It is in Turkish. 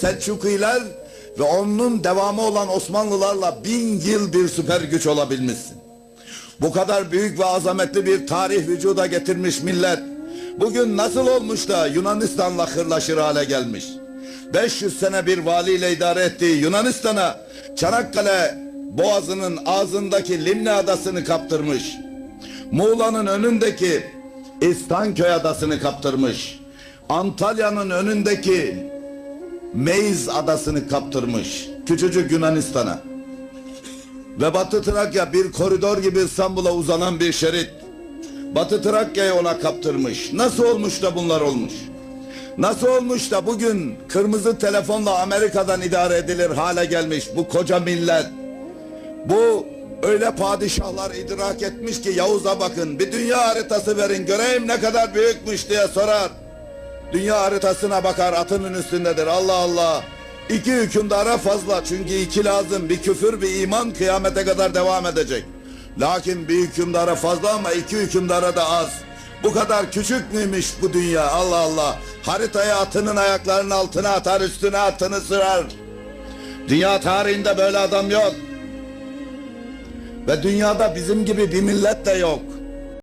Selçukiler ve onun devamı olan Osmanlılarla bin yıl bir süper güç olabilmişsin. Bu kadar büyük ve azametli bir tarih vücuda getirmiş millet. Bugün nasıl olmuş da Yunanistan'la hırlaşır hale gelmiş? 500 sene bir valiyle idare ettiği Yunanistan'a Çanakkale boğazının ağzındaki Limne adasını kaptırmış. Muğla'nın önündeki İstanköy adasını kaptırmış. Antalya'nın önündeki Meyiz adasını kaptırmış. Küçücük Yunanistan'a. Ve Batı Trakya bir koridor gibi İstanbul'a uzanan bir şerit. Batı Trakya'yı ona kaptırmış. Nasıl olmuş da bunlar olmuş? Nasıl olmuş da bugün kırmızı telefonla Amerika'dan idare edilir hale gelmiş bu koca millet? Bu öyle padişahlar idrak etmiş ki Yavuz'a bakın bir dünya haritası verin göreyim ne kadar büyükmüş diye sorar. Dünya haritasına bakar atının üstündedir Allah Allah. İki hükümdara fazla çünkü iki lazım bir küfür bir iman kıyamete kadar devam edecek. Lakin bir hükümdara fazla ama iki hükümdara da az. Bu kadar küçük müymüş bu dünya Allah Allah. Haritayı atının ayaklarının altına atar üstüne atını sırar. Dünya tarihinde böyle adam yok. Ve dünyada bizim gibi bir millet de yok.